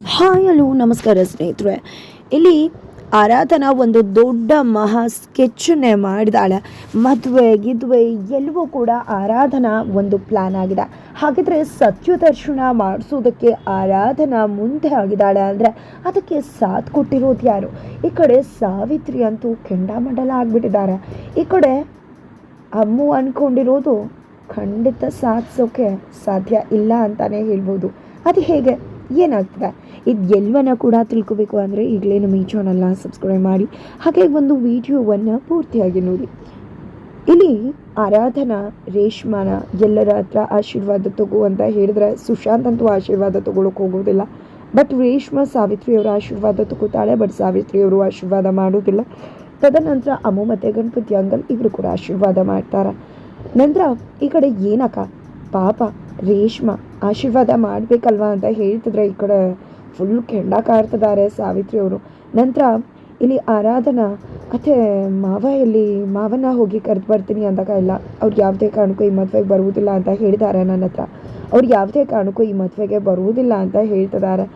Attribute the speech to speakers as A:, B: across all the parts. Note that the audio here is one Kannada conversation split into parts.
A: ಹಾಯ್, ಹಲೋ, ನಮಸ್ಕಾರ ಸ್ನೇಹಿತರೆ. ಇಲ್ಲಿ ಆರಾಧನಾ ಒಂದು ದೊಡ್ಡ ಮಹಾ ಸ್ಕೆಚ್ಚನ್ನೇ ಮಾಡಿದಾಳೆ. ಮದುವೆ, ಗಿದ್ವೆ ಎಲ್ಲವೂ ಕೂಡ ಆರಾಧನಾ ಒಂದು ಪ್ಲಾನ್ ಆಗಿದೆ. ಹಾಗಿದ್ರೆ ಸತ್ಯದರ್ಶನ ಮಾಡಿಸೋದಕ್ಕೆ ಆರಾಧನಾ ಮುಂದೆ ಆಗಿದ್ದಾಳೆ ಅಂದರೆ ಅದಕ್ಕೆ ಸಾಥ್ ಕೊಟ್ಟಿರೋದು ಯಾರು? ಈ ಕಡೆ ಸಾವಿತ್ರಿ ಅಂತೂ ಕೆಂಡಾಮಂಡಲ ಆಗಿಬಿಟ್ಟಿದ್ದಾರೆ. ಈ ಕಡೆ ಅಮ್ಮು ಅಂದ್ಕೊಂಡಿರೋದು ಖಂಡಿತ ಸಾಧಿಸೋಕೆ ಸಾಧ್ಯ ಇಲ್ಲ ಅಂತಾನೆ ಹೇಳ್ಬೋದು. ಅದು ಹೇಗೆ? ಏನಾಗ್ತದೆ? ಇದು ಎಲ್ಲವನ್ನ ಕೂಡ ತಿಳ್ಕೊಬೇಕು ಅಂದರೆ ಈಗಲೇ ನಮ್ಮ ಈ ಚಾನಲ್ನ ಸಬ್ಸ್ಕ್ರೈಬ್ ಮಾಡಿ, ಹಾಗೆ ಒಂದು ವಿಡಿಯೋವನ್ನು ಪೂರ್ತಿಯಾಗಿ ನೋಡಿ. ಇಲ್ಲಿ ಆರಾಧನಾ, ರೇಷ್ಮಾನ ಎಲ್ಲರ ಹತ್ರ ಆಶೀರ್ವಾದ ತಗೋ ಅಂತ ಹೇಳಿದ್ರೆ ಸುಶಾಂತ್ ಅಂತೂ ಆಶೀರ್ವಾದ ತಗೊಳಕ್ಕೆ ಹೋಗೋದಿಲ್ಲ. ಬಟ್ ರೇಷ್ಮಾ ಸಾವಿತ್ರಿಯವರ ಆಶೀರ್ವಾದ ತಗೋತಾಳೆ ಬಟ್ ಸಾವಿತ್ರಿಯವರು ಆಶೀರ್ವಾದ ಮಾಡೋದಿಲ್ಲ. ತದನಂತರ ಅಮ್ಮು ಮತ್ತು ಗಣಪತಿ ಅಂಗಲ್ ಇವರು ಕೂಡ ಆಶೀರ್ವಾದ ಮಾಡ್ತಾರೆ. ನಂತರ ಈ ಕಡೆ ಏನಕ್ಕ? ಪಾಪ, ರೇಷ್ಮಾ ಆಶೀರ್ವಾದ ಮಾಡಬೇಕಲ್ವಾ ಅಂತ ಹೇಳ್ತಿದ್ರೆ ಈ ಕಡೆ ಫುಲ್ ಕೆಂಡ ಕಾಡ್ತಿದ್ದಾರೆ ಸಾವಿತ್ರಿ ಅವರು ನಂತರ ಇಲ್ಲಿ ಆರಾಧನಾ, ಅತ್ತೆ ಮಾವ ಇಲ್ಲಿ ಮಾವನ ಹೋಗಿ ಕರೆದು ಬರ್ತೀನಿ ಅಂದಾಗ ಇಲ್ಲ, ಅವ್ರು ಯಾವುದೇ ಕಾರಣಕ್ಕೂ ಈ ಮದುವೆಗೆ ಬರುವುದಿಲ್ಲ ಅಂತ ಹೇಳಿದ್ದಾರೆ ನನ್ನ ಹತ್ರ. ಅವ್ರು ಯಾವುದೇ ಕಾರಣಕ್ಕೂ ಈ ಮದುವೆಗೆ ಬರುವುದಿಲ್ಲ ಅಂತ ಹೇಳ್ತಿದ್ದಾರೆ.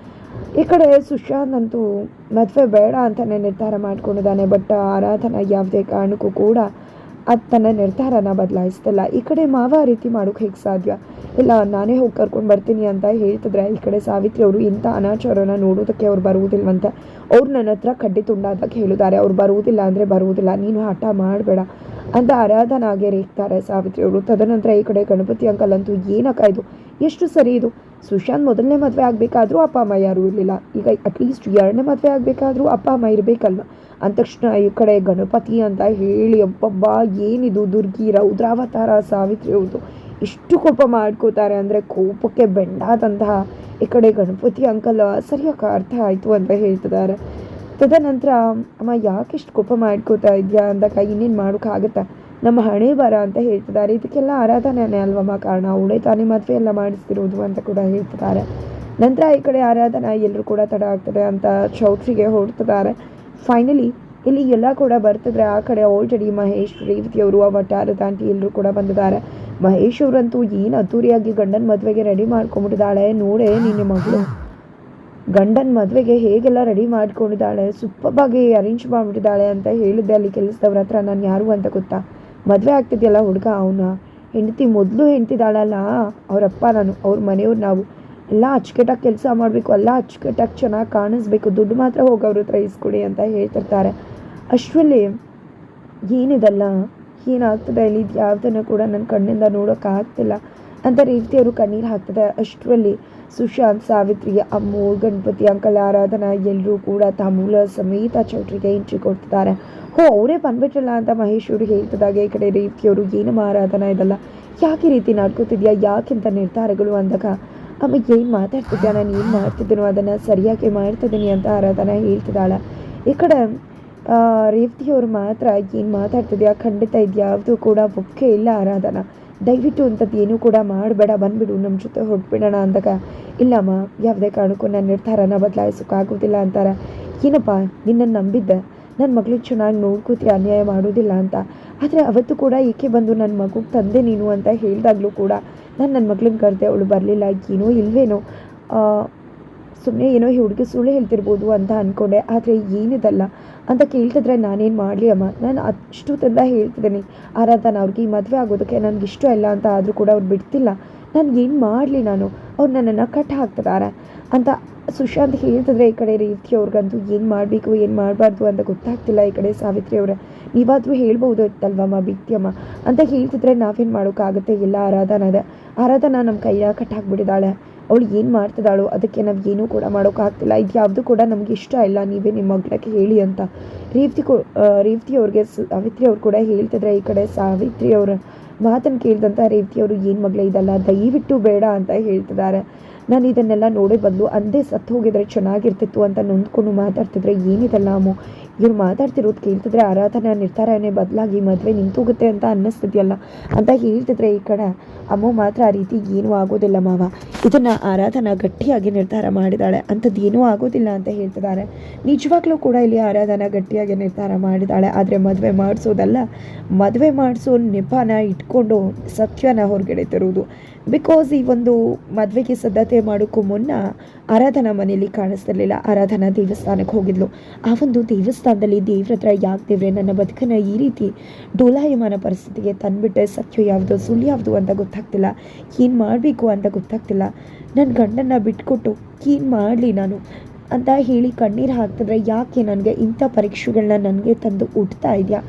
A: ಈ ಕಡೆ ಸುಶಾಂತ್ ಅಂತೂ ಮದುವೆ ಬೇಡ ಅಂತಲೇ ನಿರ್ಧಾರ ಮಾಡ್ಕೊಂಡಿದ್ದಾನೆ, ಬಟ್ ಆರಾಧನಾ ಯಾವುದೇ ಕಾರಣಕ್ಕೂ ಕೂಡ ಅದು ತನ್ನ ನಿರ್ಧಾರನ ಬದಲಾಯಿಸ್ತಿಲ್ಲ. ಈ ಕಡೆ ಮಾವ ರೀತಿ ಮಾಡೋಕೆ ಹೇಗೆ ಸಾಧ್ಯ? ಇಲ್ಲ, ನಾನೇ ಹೋಗಿ ಕರ್ಕೊಂಡು ಬರ್ತೀನಿ ಅಂತ ಹೇಳ್ತಿದ್ರೆ ಈ ಕಡೆ ಸಾವಿತ್ರಿ ಅವರು ಇಂಥ ಅನಾಚಾರನ ನೋಡೋದಕ್ಕೆ ಅವ್ರು ಬರುವುದಿಲ್ವಂತೆ. ಅವ್ರು ನನ್ನ ಹತ್ರ ಕಡ್ಡಿ ತುಂಡಾದಾಗ ಹೇಳಿದ್ದಾರೆ ಅವ್ರು ಬರುವುದಿಲ್ಲ ಅಂದರೆ ಬರುವುದಿಲ್ಲ, ನೀನು ಹಠ ಮಾಡಬೇಡ ಅಂತ ಆರಾಧನಾಗೆ ರೇಗ್ತಾರೆ ಸಾವಿತ್ರಿ ಅವರು. ತದನಂತರ ಈ ಕಡೆ ಗಣಪತಿ ಅಂಕಲ್ ಅಂತೂ, ಏನಕ್ಕ ಇದು? ಎಷ್ಟು ಸರಿ ಇದು? ಸುಶಾಂತ್ ಮೊದಲನೇ ಮದುವೆ ಆಗಬೇಕಾದ್ರೂ ಅಪ್ಪ ಅಮ್ಮ ಯಾರೂ ಇರಲಿಲ್ಲ. ಈಗ ಅಟ್ಲೀಸ್ಟ್ ಎರಡನೇ ಮದುವೆ ಆಗಬೇಕಾದ್ರೂ ಅಪ್ಪ ಅಮ್ಮ ಇರಬೇಕಲ್ವ? ಅಂದ ತಕ್ಷಣ ಈ ಕಡೆ ಗಣಪತಿ ಅಂತ ಹೇಳಿ, ಅಬ್ಬಬ್ಬ, ಏನಿದು? ದುರ್ಗಿ ರೌದ್ರಾವತಾರ ಸಾವಿತ್ರಿ ಅವ್ರದ್ದು ಇಷ್ಟು ಕೋಪ ಮಾಡ್ಕೋತಾರೆ ಅಂದರೆ ಕೋಪಕ್ಕೆ ಬೆಂಡಾದಂತಹ ಈ ಕಡೆ ಗಣಪತಿ ಅಂಕಲ್ ಸರಿಯಾಗಿ ಅರ್ಥ ಆಯಿತು ಅಂತ ಹೇಳ್ತಿದ್ದಾರೆ. ತದನಂತರ, ಅಮ್ಮ, ಯಾಕೆ ಇಷ್ಟು ಕೋಪ ಮಾಡ್ಕೋತಾ ಇದೆಯಾ? ಅಂದಾಗ ಇನ್ನೇನು ಮಾಡೋಕ್ಕಾಗತ್ತಾ ನಮ್ಮ ಹಣೆ ಬರ, ಅಂತ ಹೇಳ್ತಿದ್ದಾರೆ. ಇದಕ್ಕೆಲ್ಲ ಆರಾಧನೆನೇ ಅಲ್ವಮ್ಮ ಕಾರಣ? ಅವಳೇ ತಾನೇ ಮದುವೆ ಎಲ್ಲ ಮಾಡಿಸ್ತಿರೋದು, ಅಂತ ಕೂಡ ಹೇಳ್ತಿದ್ದಾರೆ. ನಂತರ ಈ ಕಡೆ ಆರಾಧನಾ ಎಲ್ಲರೂ ಕೂಡ ತಡ ಆಗ್ತದೆ ಅಂತ ಚೌಟ್ರಿಗೆ ಹೊರಡ್ತಿದ್ದಾರೆ. ಫೈನಲಿ, ಇಲ್ಲಿ ಎಲ್ಲ ಕೂಡ ಬರ್ತಿದ್ರೆ ಆ ಕಡೆ ಆಲ್ರೆಡಿ ಮಹೇಶ್ ರೇವತಿಯವರು ವಟಾರದ ಆಂಟಿ ಎಲ್ಲರೂ ಕೂಡ ಬಂದಿದ್ದಾರೆ. ಮಹೇಶ್ ಅವರಂತೂ ಏನು ಅದ್ದೂರಿಯಾಗಿ ಗಂಡನ ಮದುವೆಗೆ ರೆಡಿ ಮಾಡ್ಕೊಂಡ್ಬಿಟ್ಟಿದ್ದಾಳೆ? ನೋಡೇ ನಿನ್ನ ಮಗಳು. ಗಂಡನ ಮದುವೆಗೆ ಹೇಗೆಲ್ಲ ರೆಡಿ ಮಾಡ್ಕೊಂಡಿದ್ದಾಳೆ? ಸೂಪರ್ಬಾಗಿ ಅರೇಂಜ್ ಮಾಡಿಬಿಟ್ಟಿದ್ದಾಳೆ ಅಂತ ಹೇಳಿದ್ದೆ ಅಲ್ಲಿ ಕೆಲಸದವ್ರ ಹತ್ರ. ನಾನು ಯಾರು ಅಂತ ಗೊತ್ತಾ? ಮದುವೆ ಆಗ್ತಿದೆಯಲ್ಲ ಹುಡುಗ ಅವನ? ಹೆಂಡತಿ ಮೊದಲು ಹೆಂಡ್ತಿದ್ದಾಳಲ್ಲ ಅವರಪ್ಪ ನಾನು, ಅವ್ರ ಮನೆಯವ್ರು ನಾವು. ಎಲ್ಲ ಅಚ್ಚುಕಟ್ಟಾಗಿ ಕೆಲಸ ಮಾಡಬೇಕು, ಎಲ್ಲ ಅಚ್ಚುಕಟ್ಟಾಗಿ ಚೆನ್ನಾಗಿ ಕಾಣಿಸ್ಬೇಕು. ದುಡ್ಡು ಮಾತ್ರ ಹೋಗಿ ಅವ್ರ ಹತ್ರ ಇಸ್ಕೊಡಿ ಅಂತ ಹೇಳ್ತಿರ್ತಾರೆ. ಅಷ್ಟರಲ್ಲಿ ಏನಿದಲ್ಲ? ಏನಾಗ್ತದೆ ಇಲ್ಲಿ ಯಾವುದನ್ನು ಕೂಡ ನನ್ನ ಕಣ್ಣಿಂದ ನೋಡೋಕ್ಕಾಗ್ತಿಲ್ಲ ಅಂತ ರೀತಿಯವರು ಕಣ್ಣೀರು ಹಾಕ್ತದೆ ಅಷ್ಟರಲ್ಲಿ ಸುಶಾಂತ್, ಸಾವಿತ್ರಿ, ಅಮ್ಮು, ಗಣಪತಿ, ಅಂಕಲ್, ಆರಾಧನಾ ಎಲ್ಲರೂ ಕೂಡ ತಮೂಲ ಸಮೇತ ಚೌಟ್ರಿಗೆ ಎಂಟ್ರಿ ಕೊಡ್ತಿದ್ದಾರೆ. ಹೋ, ಅವರೇ ಬಂದ್ಬಿಟ್ರಲ್ಲ ಅಂತ ಮಹೇಶ್ ಅವರು ಹೇಳ್ತಿದಾಗ ಈ ಕಡೆ ರೀತಿಯವರು ಏನಮ್ಮ ಆರಾಧನಾ ಇದಲ್ಲ? ಯಾಕೆ ರೀತಿ ನಡ್ಕೋತಿದ್ಯಾ? ಯಾಕಿಂತ ನಿರ್ಧಾರಗಳು ಅಂದಾಗ, ಅಮ್ಮ, ಏನು ಮಾತಾಡ್ತಿದ್ಯಾ? ನಾನು ಏನು ಮಾಡ್ತಿದ್ದೀನೋ? ಅದನ್ನು ಸರಿಯಾಗಿ ಮಾಡ್ತಿದ್ದೀನಿ ಅಂತ ಆರಾಧನಾ ಹೇಳ್ತಿದ್ದಾಳೆ. ಈ ಕಡೆ ರೇವತಿಯವರು ಮಾತ್ರ ಏನು ಮಾತಾಡ್ತಿದ್ಯಾ? ಖಂಡಿತ ಇದ್ಯಾವುದು ಕೂಡ ಒಪ್ಪಿಗೆ ಇಲ್ಲ ಆರಾಧನಾ. ದಯವಿಟ್ಟು ಅಂಥದ್ದು ಏನೂ ಕೂಡ ಮಾಡಬೇಡ, ಬಂದುಬಿಡು ನಮ್ಮ ಜೊತೆ ಹೊರಟ್ಬಿಡೋಣ ಅಂದಾಗ. ಇಲ್ಲಮ್ಮ, ಯಾವುದೇ ಕಾರಣಕ್ಕೂ ನನ್ನ ನಿರ್ಧಾರನ ಬದಲಾಯಿಸೋಕ್ಕಾಗೋದಿಲ್ಲ ಅಂತಾರೆ. ಏನಪ್ಪ ನಿನ್ನನ್ನು ನಂಬಿದ್ದೆ. ನನ್ನ ಮಗಳಿಗೆ ಚೆನ್ನಾಗಿ ನೋಡ್ಕೋತಿ ಅನ್ಯಾಯ ಮಾಡೋದಿಲ್ಲ ಅಂತ. ಆದರೆ ಅವತ್ತು ಕೂಡ ಏಕೆ ಬಂದು ನನ್ನ ಮಗುಗೆ ತಂದೆ ನೀನು ಅಂತ ಹೇಳಿದಾಗಲೂ ಕೂಡ ನಾನು ನನ್ನ ಮಗಳನ್ನ ಕರೆದೆ ಅವಳು ಬರಲಿಲ್ಲ, ಏನೋ ಇಲ್ವೇನೋ. ಸುಮ್ಮನೆ ಏನೋ ಈ ಹುಡುಗಿ ಸುಳ್ಳು ಹೇಳ್ತಿರ್ಬೋದು ಅಂತ ಅಂದ್ಕೊಂಡೆ ಆದರೆ ಏನಿದಲ್ಲ ಅಂತ ಕೇಳ್ತಿದ್ರೆ ನಾನೇನು ಮಾಡಲಿ ಅಮ್ಮ? ನಾನು ಅಷ್ಟು ತಂದ ಹೇಳ್ತಿದ್ದೀನಿ. ಆರಾಧನ ಅವ್ರಿಗೆ ಈ ಮದುವೆ ಆಗೋದಕ್ಕೆ ನನಗೆ ಇಷ್ಟ ಇಲ್ಲ ಅಂತ ಆದರೂ ಕೂಡ ಅವ್ರು ಬಿಡ್ತಿಲ್ಲ. ನಾನು ಏನು ಮಾಡಲಿ ನಾನು? ಅವ್ರು ನನ್ನನ್ನು ಕಟ್ ಹಾಕ್ತಿದ್ದಾರೆ ಅಂತ ಸುಶಾಂತ್ ಹೇಳ್ತಿದ್ರೆ ಈ ಕಡೆ ರೀತಿ ಅವ್ರಿಗಂತೂ ಏನು ಮಾಡಬೇಕು, ಏನು ಮಾಡಬಾರ್ದು ಅಂತ ಗೊತ್ತಾಗ್ತಿಲ್ಲ ಈ ಕಡೆ ಸಾವಿತ್ರಿ ಅವರೇ. ನೀವಾದರೂ ಹೇಳ್ಬೋದು ಇತ್ತಲ್ವಮ್ಮ ಬಿತ್ತಿಯಮ್ಮ ಅಂತ ಹೇಳ್ತಿದ್ರೆ ನಾವೇನು ಮಾಡೋಕ್ಕಾಗುತ್ತೆ? ಎಲ್ಲ ಅದ ಆರಾಧನಾ ನಮ್ಮ ಕೈಯ ಕಟ್ ಹಾಕ್ಬಿಟ್ಟಿದ್ದಾಳೆ. ಅವಳು ಏನು ಮಾಡ್ತಿದ್ದಾಳೋ ಅದಕ್ಕೆ ನಾವು ಏನೂ ಕೂಡ ಮಾಡೋಕ್ಕಾಗ್ತಿಲ್ಲ ಇದು ಯಾವುದು ಕೂಡ ನಮಗೆ ಇಷ್ಟ ಇಲ್ಲ. ನೀವೇ ನಿಮ್ಮ ಮಗಳಿಗೆ ಹೇಳಿ ಅಂತ. ರೇವತಿ ಕೊ ರೇವತಿ ಅವ್ರಿಗೆ ಸಾವಿತ್ರಿ ಅವ್ರು ಕೂಡ ಹೇಳ್ತಿದ್ರೆ ಈ ಕಡೆ ಸಾವಿತ್ರಿ ಅವರ ಮಾತನ್ನು ಕೇಳಿದಂಥ ರೇವತಿ ಅವರು ಏನು ಮಗಳೇ ಇದಲ್ಲ ದಯವಿಟ್ಟು ಬೇಡ ಅಂತ ಹೇಳ್ತಿದ್ದಾರೆ. ನಾನು ಇದನ್ನೆಲ್ಲ ನೋಡೇ ಬಂದು ಅಂದೇ ಸತ್ತು ಹೋಗಿದ್ರೆ ಚೆನ್ನಾಗಿರ್ತಿತ್ತು ಅಂತ ನೊಂದ್ಕೊಂಡು ಮಾತಾಡ್ತಿದ್ರೆ ಏನಿದಲ್ಲ ಅಮ್ಮು. ಇವ್ರು ಮಾತಾಡ್ತಿರೋದು ಕೇಳ್ತಿದ್ರೆ ಆರಾಧನಾ ನಿರ್ಧಾರನೇ ಬದಲಾಗಿ ಮದುವೆ ನಿಂತೋಗುತ್ತೆ ಅಂತ ಅನ್ನಿಸ್ತಿದ್ಯಲ್ಲ ಅಂತ ಹೇಳ್ತಿದ್ರೆ ಈ ಕಡೆ. ಅಮ್ಮ ಮಾತ್ರ ಆ ರೀತಿ ಏನೂ ಆಗೋದಿಲ್ಲ ಮಾವ. ಇದನ್ನು ಆರಾಧನ ಗಟ್ಟಿಯಾಗಿ ನಿರ್ಧಾರ ಮಾಡಿದಾಳೆ. ಅಂಥದ್ದು ಏನೂ ಆಗೋದಿಲ್ಲ ಅಂತ ಹೇಳ್ತಿದ್ದಾರೆ. ನಿಜವಾಗ್ಲೂ ಕೂಡ ಇಲ್ಲಿ ಆರಾಧನ ಗಟ್ಟಿಯಾಗಿ ನಿರ್ಧಾರ ಮಾಡಿದಾಳೆ. ಆದರೆ ಮದುವೆ ಮಾಡಿಸೋದಲ್ಲ. ಮದುವೆ ಮಾಡಿಸೋ ನೆಪನ ಇಟ್ಕೊಂಡು ಸತ್ಯನ ಹೊರಗಡೆ ತರುವುದು ಬಿಕಾಸ್ ಈ ಒಂದು ಮದುವೆಗೆ ಸಿದ್ಧತೆ ಮಾಡೋಕ್ಕೂ ಮುನ್ನ ಆರಾಧನಾ ಮನೆಯಲ್ಲಿ ಕಾಣಿಸ್ತಿರ್ಲಿಲ್ಲ. ಆರಾಧನಾ ದೇವಸ್ಥಾನಕ್ಕೆ ಹೋಗಿದ್ಲು. ಆ ಒಂದು ದೇವಸ್ಥಾನದಲ್ಲಿ ದೇವ್ರ ಹತ್ರ ಯಾಕೆ ದೇವ್ರೆ, ನನ್ನ ಬದುಕನ್ನು ಈ ರೀತಿ ಡೋಲಾಯಮಾನ ಪರಿಸ್ಥಿತಿಗೆ ತಂದುಬಿಟ್ಟೆ. ಸತ್ಯ ಯಾವುದು, ಸುಳ್ಳು ಯಾವುದು ಅಂತ ಗೊತ್ತಾಗ್ತಿಲ್ಲ. ಏನು ಮಾಡಬೇಕು ಅಂತ ಗೊತ್ತಾಗ್ತಿಲ್ಲ. ನನ್ನ ಗಂಡನ್ನ ಬಿಟ್ಕೊಟ್ಟು ಏನು ಮಾಡಲಿ ನಾನು? ಅಂತ ಹೇಳಿ ಕಣ್ಣೀರು ಹಾಕ್ತಿದ್ರೆ ಯಾಕೆ ನನಗೆ ಇಂಥ ಪರೀಕ್ಷೆಗಳನ್ನ ನನಗೆ ತಂದು ಹುಟ್ತಾ ಇದೆಯಾ?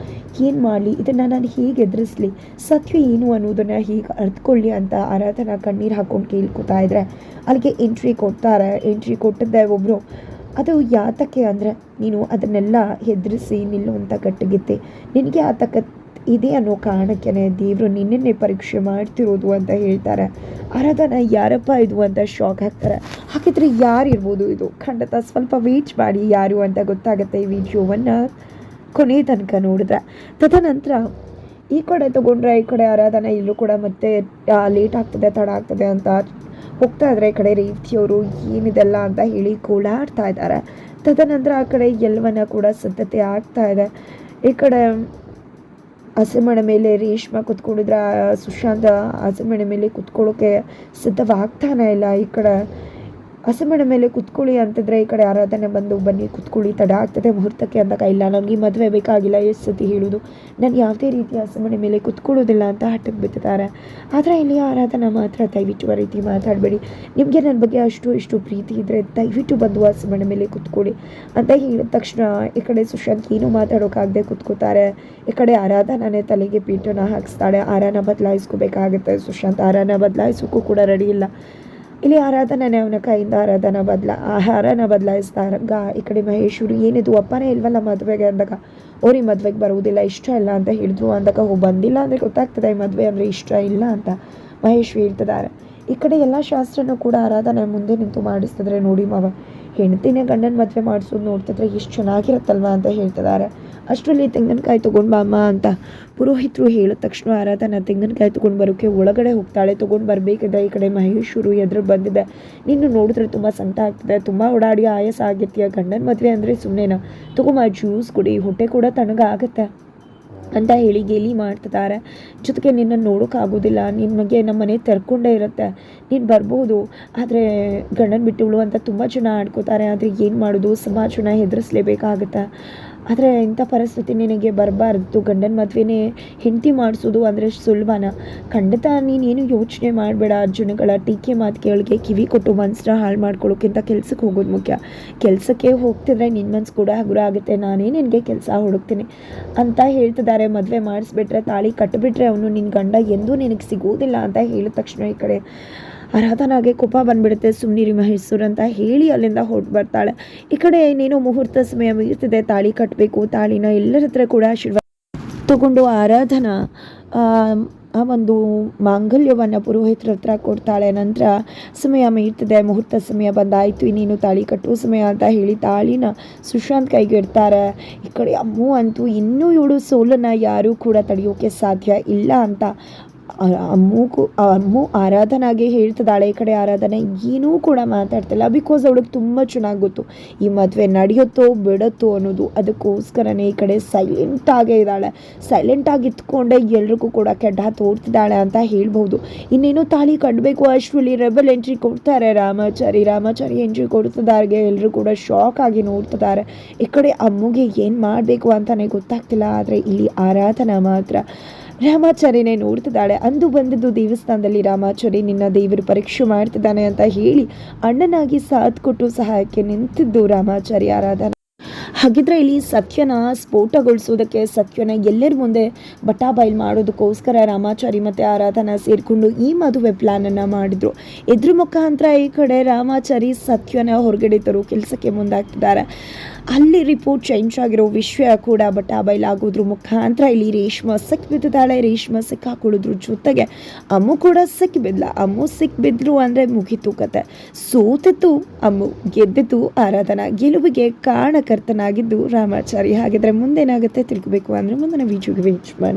A: ಏನು ಮಾಡಲಿ? ಇದನ್ನು ನಾನು ಹೇಗೆ ಎದುರಿಸ್ಲಿ? ಸತ್ಯ ಏನು ಅನ್ನೋದನ್ನು ಹೀಗೆ ಅರ್ಥಕೊಳ್ಳಿ ಅಂತ ಆರಾಧನ ಕಣ್ಣೀರು ಹಾಕ್ಕೊಂಡು ಕೇಳ್ಕೊತಾ ಇದ್ರೆ, ಅಲ್ಲಿಗೆ ಎಂಟ್ರಿ ಕೊಡ್ತಾರೆ. ಎಂಟ್ರಿ ಕೊಟ್ಟಿದ್ದೆ ಒಬ್ಬರು ಅದು ಯಾತಕ್ಕೆ ಅಂದರೆ, ನೀನು ಅದನ್ನೆಲ್ಲ ಹೆದರಿಸಿ ನಿಲ್ಲುವಂಥ ಕಟ್ಟಗಿತ್ತೆ ನಿನಗೆ ಆತಕ ಇದೆ ಅನ್ನೋ ಕಾರಣಕ್ಕೆ ದೇವರು ನಿನ್ನನ್ನೇ ಪರೀಕ್ಷೆ ಮಾಡ್ತಿರೋದು ಅಂತ ಹೇಳ್ತಾರೆ. ಆರಾಧನ ಯಾರಪ್ಪ ಇದು ಅಂತ ಶಾಕ್ ಆಗ್ತಾರೆ. ಹಾಗಿದ್ರೆ ಯಾರಿರ್ಬೋದು ಇದು? ಖಂಡಿತ ಸ್ವಲ್ಪ ವೇಟ್ ಮಾಡಿ ಯಾರು ಅಂತ ಗೊತ್ತಾಗುತ್ತೆ ಈ ವಿಡಿಯೋವನ್ನು ಕೊನೆ ತನಕ ನೋಡಿದ್ರೆ. ತದನಂತರ ಈ ಕಡೆ ತಗೊಂಡ್ರೆ ಈ ಕಡೆ ಆರಾಧನ ಇಲ್ಲೂ ಕೂಡ ಮತ್ತೆ ಲೇಟ್ ಆಗ್ತದೆ, ತಡ ಆಗ್ತದೆ ಅಂತ ಹೋಗ್ತಾ ಇದ್ರೆ ಈ ಕಡೆ ರೀತಿಯವರು ಏನಿದೆಲ್ಲ ಅಂತ ಹೇಳಿ ಕೋಲಾಡ್ತಾ ಇದ್ದಾರೆ. ತದನಂತರ ಆ ಕಡೆ ಎಲ್ಲವನ್ನ ಕೂಡ ಸಿದ್ಧತೆ ಆಗ್ತಾ ಇದೆ. ಈ ಕಡೆ ಹಸಿಮಣೆ ಮೇಲೆ ರೇಷ್ಮಾ ಕುತ್ಕೊಂಡಿದ್ರೆ ಸುಶಾಂತ್ ಹಸಿಮಣೆ ಮೇಲೆ ಕುತ್ಕೊಳ್ಳೋಕೆ ಸಿದ್ಧವಾಗ್ತಾನೆ ಇಲ್ಲ ಈ ಕಡೆ. ಹಸಿಮಣೆ ಮೇಲೆ ಕುತ್ಕೊಳ್ಳಿ ಅಂತಿದ್ರೆ ಈ ಕಡೆ ಆರಾಧನೆ ಬಂದು ಬನ್ನಿ, ಕುತ್ಕೊಳ್ಳಿ, ತಡ ಆಗ್ತದೆ ಮುಹೂರ್ತಕ್ಕೆ ಅಂದಾಗ ಇಲ್ಲ ನನಗೆ ಮದುವೆ ಬೇಕಾಗಿಲ್ಲ ಎಷ್ಟು ಸತಿ ಹೇಳೋದು. ನಾನು ಯಾವುದೇ ರೀತಿ ಹಸಮಣೆ ಮೇಲೆ ಕುತ್ಕೊಳ್ಳೋದಿಲ್ಲ ಅಂತ ಹಠಕ್ಕೆ ಬಿತ್ತಿದ್ದಾರೆ ಆದರೆ ಇಲ್ಲಿ ಆರಾಧನೆ ಮಾತ್ರ ದಯವಿಟ್ಟು ಆ ರೀತಿ ಮಾತಾಡಬೇಡಿ. ನಿಮಗೆ ನನ್ನ ಬಗ್ಗೆ ಅಷ್ಟು ಇಷ್ಟು ಪ್ರೀತಿ ಇದ್ದರೆ ದಯವಿಟ್ಟು ಬಂದು ಹಸಮಣ ಮೇಲೆ ಕುತ್ಕೊಳ್ಳಿ ಅಂತ ಹೇಳಿದ ತಕ್ಷಣ ಈ ಕಡೆ ಸುಶಾಂತ್ ಏನು ಮಾತಾಡೋಕ್ಕಾಗದೆ ಕುತ್ಕೋತಾರೆ. ಈ ಕಡೆ ಆರಾಧನಾನೇ ತಲೆಗೆ ಪೀಠನ ಹಾಕಿಸ್ತಾಳೆ. ಆರಾನ ಬದಲಾಯಿಸ್ಕೋಬೇಕಾಗುತ್ತೆ ಸುಶಾಂತ್. ಆರಾನ ಬದಲಾಯಿಸೋಕ್ಕೂ ಕೂಡ ರೆಡಿ ಇಲ್ಲ. ಇಲ್ಲಿ ಆರಾಧನೆ ಅವನ ಕೈಯಿಂದ ಆರಾಧನ ಬದಲ, ಆಹಾರನ ಗಾ, ಈ ಕಡೆ ಮಹೇಶ್ವರು, ಏನಿದು ಅಪ್ಪನೇ ಇಲ್ವಲ್ಲ ಮದುವೆಗೆ ಅಂದಾಗ ಅವ್ರಿ ಮದುವೆಗೆ ಬರುವುದಿಲ್ಲ, ಇಷ್ಟ ಇಲ್ಲ ಅಂತ ಹೇಳಿದ್ರು ಅಂದಾಗ, ಹೋ, ಬಂದಿಲ್ಲ ಅಂದರೆ ಗೊತ್ತಾಗ್ತದೆ, ಈ ಮದುವೆ ಅಂದರೆ ಇಷ್ಟ ಇಲ್ಲ ಅಂತ ಮಹೇಶ್ವರಿ ಹೇಳ್ತಿದ್ದಾರೆ. ಈ ಕಡೆ ಎಲ್ಲ ಶಾಸ್ತ್ರನೂ ಕೂಡ ಆರಾಧನೆ ಮುಂದೆ ನಿಂತು ಮಾಡಿಸ್ತಿದ್ರೆ ನೋಡಿ ಮಾವ, ಹೆಂಡ್ತಿನೇ ಗಂಡನ ಮದುವೆ ಮಾಡಿಸೋದು ನೋಡ್ತಿದ್ರೆ ಎಷ್ಟು ಚೆನ್ನಾಗಿರುತ್ತಲ್ವ ಅಂತ ಹೇಳ್ತಿದ್ದಾರೆ. ಅಷ್ಟರಲ್ಲಿ ತೆಂಗಿನಕಾಯಿ ತೊಗೊಂಡು ಬಾಮ್ಮ ಅಂತ ಪುರೋಹಿತರು ಹೇಳಿದ ತಕ್ಷಣ ಆರಾಧನ ತೆಂಗಿನಕಾಯಿ ತೊಗೊಂಡು ಬರೋಕ್ಕೆ ಒಳಗಡೆ ಹೋಗ್ತಾಳೆ. ತೊಗೊಂಡು ಬರಬೇಕಿದೆ. ಈ ಕಡೆ ಮಹೇಶ್ವರು ಎದುರು ಬಂದಿದೆ. ನಿನ್ನ ನೋಡಿದ್ರೆ ತುಂಬ ಸಂತ ಆಗ್ತದೆ. ತುಂಬ ಓಡಾಡಿ ಆಯಾಸ ಆಗಿರ್ತೀಯ. ಗಂಡನ ಮದುವೆ ಅಂದರೆ ಸುಮ್ಮನೆನಾ ತೊಗೊಂಬ ಜ್ಯೂಸ್ ಕುಡಿ. ಹೊಟ್ಟೆ ಕೂಡ ತಣ್ಣಗಾಗುತ್ತೆ ಅಂತ ಹೇಳಿ ಗೇಲಿ ಮಾಡ್ತಿದ್ದಾರೆ. ಜೊತೆಗೆ ನಿನ್ನನ್ನು ನೋಡೋಕ್ಕಾಗೋದಿಲ್ಲ ನಿಮಗೆ ನಮ್ಮ ಮನೆ ತೆರ್ಕೊಂಡೇ ಇರುತ್ತೆ. ನೀನು ಬರ್ಬೋದು. ಆದರೆ ಗಂಡನ ಬಿಟ್ಟುಳು ಅಂತ ತುಂಬ ಜನ ಆಡ್ಕೋತಾರೆ. ಆದರೆ ಏನು ಮಾಡೋದು? ಸಮಾಜನ ಹೆದರಿಸ್ಲೇಬೇಕಾಗುತ್ತೆ. ಆದರೆ ಇಂಥ ಪರಿಸ್ಥಿತಿ ನಿನಗೆ ಬರಬಾರ್ದು. ಗಂಡನ ಮದುವೆನೇ ಹೆಂಡತಿ ಮಾಡಿಸೋದು ಅಂದರೆ ಸುಲಭನ ಖಂಡಿತ ನೀನೇನು ಯೋಚನೆ ಮಾಡಬೇಡ ಅರ್ಜುನಗಳ ಟೀಕೆ ಮಾತು ಕೇಳಿಗೆ ಕಿವಿ ಕೊಟ್ಟು ಮನಸ್ಸನ್ನ ಹಾಳು ಮಾಡ್ಕೊಳ್ಳೋಕ್ಕಿಂತ ಕೆಲಸಕ್ಕೆ ಹೋಗೋದು ಮುಖ್ಯ. ಕೆಲಸಕ್ಕೆ ಹೋಗ್ತಿದ್ರೆ ನಿನ್ನ ಮನ್ಸು ಕೂಡ ಹಗುರ ಆಗುತ್ತೆ. ನಾನೇ ನಿನಗೆ ಕೆಲಸ ಹುಡುಕ್ತೀನಿ ಅಂತ ಹೇಳ್ತಿದ್ದಾರೆ ಮದುವೆ ಮಾಡಿಸ್ಬಿಟ್ರೆ ತಾಳಿ ಕಟ್ಟಿಬಿಟ್ರೆ ಅವನು ನಿನ್ನ ಗಂಡ ಎಂದೂ ನಿನಗೆ ಸಿಗೋದಿಲ್ಲ ಅಂತ ಹೇಳಿದ ತಕ್ಷಣ ಈ ಕಡೆ. ಆರಾಧನಾಗೆ ಕೋಪ ಬಂದ್ಬಿಡುತ್ತೆ ಸುಮ್ಮನಿರಿ ಮಹೇಶ್ವರ್ ಅಂತ ಹೇಳಿ ಅಲ್ಲಿಂದ ಹೊರಟು ಬರ್ತಾಳೆ. ಈ ಕಡೆ ಇನ್ನೇನೋ ಮುಹೂರ್ತ ಸಮಯ ಮೀರ್ತಿದೆ ತಾಳಿ ಕಟ್ಟಬೇಕು ತಾಳಿನ ಎಲ್ಲರ ಹತ್ರ ಕೂಡ ಆಶೀರ್ವಾದ ತಗೊಂಡು ಆರಾಧನಾ ಆ, ಆ ಒಂದು ಮಾಂಗಲ್ಯವನ್ನು ಪುರೋಹಿತರ ಹತ್ರ ಕೊಡ್ತಾಳೆ. ನಂತರ ಸಮಯ ಮೀರ್ತದೆ ಮುಹೂರ್ತ ಸಮಯ ಬಂದಾಯಿತು ಇನ್ನೇನು ತಾಳಿ ಕಟ್ಟುವ ಸಮಯ ಅಂತ ಹೇಳಿ ತಾಳಿನ ಸುಶಾಂತ್ ಕೈಗೆ ಇಡ್ತಾರೆ. ಈ ಕಡೆ ಅಮ್ಮು ಅಂತೂ ಇನ್ನೂ ಇವಳು ಸೋಲನ್ನು ಯಾರೂ ಕೂಡ ತಡೆಯೋಕೆ ಸಾಧ್ಯ ಇಲ್ಲ ಅಂತ ಆ ಅಮ್ಮು ಕು- ಆ ಅಮ್ಮು ಆರಾಧನಾಗೆ ಹೇಳ್ತಿದ್ದಾಳೆ, ಈ ಕಡೆ ಆರಾಧನೆ, ಏನೂ ಕೂಡ ಮಾತಾಡ್ತಿಲ್ಲ. ಬಿಕಾಸ್ ಅವಳಿಗೆ ತುಂಬ ಚೆನ್ನಾಗಿ ಗೊತ್ತು, ಈ ಮದುವೆ ನಡೆಯುತ್ತೋ, ಬಿಡುತ್ತೋ ಅನ್ನೋದು. ಅದಕ್ಕೋಸ್ಕರನೇ ಈ ಕಡೆ ಸೈಲೆಂಟಾಗೇ ಇದ್ದಾಳೆ. ಸೈಲೆಂಟಾಗಿ ಇತ್ಕೊಂಡೆ ಎಲ್ರಿಗೂ ಕೂಡ ಕೆಡ್ಡ ತೋರ್ತಿದ್ದಾಳೆ ಅಂತ ಹೇಳ್ಬೋದು ಇನ್ನೇನು ತಾಳಿ ಕಟ್ಟಬೇಕು ಅಶ್ವಲಿ ರೆಬಲ್ ಎಂಟ್ರಿ ಕೊಡ್ತಾರೆ, ರಾಮಾಚಾರಿ. ರಾಮಾಚಾರಿ ಎಂಟ್ರಿ ಕೊಡ್ತಿದ್ದಾರೆ ಎಲ್ಲರೂ ಕೂಡ ಶಾಕ್ ಆಗಿ ನೋಡ್ತಿದ್ದಾರೆ. ಈ ಕಡೆ ಅಮ್ಮುಗೆ ಏನು ಮಾಡಬೇಕು ಅಂತಲೇ ಗೊತ್ತಾಗ್ತಿಲ್ಲ, ಆದರೆ ಇಲ್ಲಿ ಆರಾಧನಾ ಮಾತ್ರ. ರಾಮಾಚಾರಿನೇ ನೋಡ್ತಿದ್ದಾಳೆ. ಅಂದು ಬಂದದ್ದು ದೇವಸ್ಥಾನದಲ್ಲಿ ರಾಮಾಚಾರಿ ನಿನ್ನ ದೇವರು ಪರೀಕ್ಷೆ ಮಾಡ್ತಿದ್ದಾನೆ ಅಂತ ಹೇಳಿ ಅಣ್ಣನಾಗಿ ಸಾಥ್ ಕೊಟ್ಟು ಸಹಾಯಕ್ಕೆ ನಿಂತಿದ್ದು ರಾಮಾಚಾರಿ ಆರಾಧನೆ. ಹಾಗಿದ್ರೆ ಇಲ್ಲಿ ಸತ್ಯನ ಸ್ಫೋಟಗೊಳಿಸೋದಕ್ಕೆ ಸತ್ಯನ ಎಲ್ಲರ ಮುಂದೆ ಬಟಾ ಬಯಲು ಮಾಡೋದಕ್ಕೋಸ್ಕರ ರಾಮಾಚಾರಿ ಮತ್ತು ಆರಾಧನ ಸೇರಿಕೊಂಡು ಈ ಮದುವೆ ಪ್ಲಾನನ್ನು ಮಾಡಿದ್ರು. ಎದುರು ಮುಖಾಂತರ ಈ ಕಡೆ ರಾಮಾಚಾರಿ ಸತ್ಯನ ಹೊರಗಡೆ ತರೋ ಕೆಲಸಕ್ಕೆ ಮುಂದಾಗ್ತಿದ್ದಾರೆ. ಅಲ್ಲಿ ರಿಪೋರ್ಟ್ ಚೇಂಜ್ ಆಗಿರೋ ವಿಷಯ ಕೂಡ ಬಟಾ ಬಯಲಾಗೋದ್ರ ಮುಖಾಂತರ ಇಲ್ಲಿ ರೇಷ್ಮಾ ಸಿಕ್ ಬಿದ್ದಿದ್ದಾಳೆ ರೇಷ್ಮಾ ಸಿಕ್ಕಾಕೊಳ್ಳೋದ್ರ ಜೊತೆಗೆ ಅಮ್ಮು ಕೂಡ ಸಿಕ್ ಬಿದ್ಲ ಅಮ್ಮು ಸಿಕ್ ಬಿದ್ರು ಅಂದರೆ ಮುಗಿತು ಕತೆ. ಸೋತಿತ್ತು ಅಮ್ಮು ಗೆದ್ದಿತು ಆರಾಧನಾ. ಗೆಲುವಿಗೆ ಕಾರಣಕರ್ತನಾಗಿದ್ದು ರಾಮಾಚಾರಿ ಹಾಗಿದ್ರೆ ಮುಂದೇನಾಗುತ್ತೆ ತಿಳ್ಕೊಬೇಕು ಅಂದರೆ ಮುಂದಿನ ವಿಡಿಯೋಗೆ ಮಾಡಿ.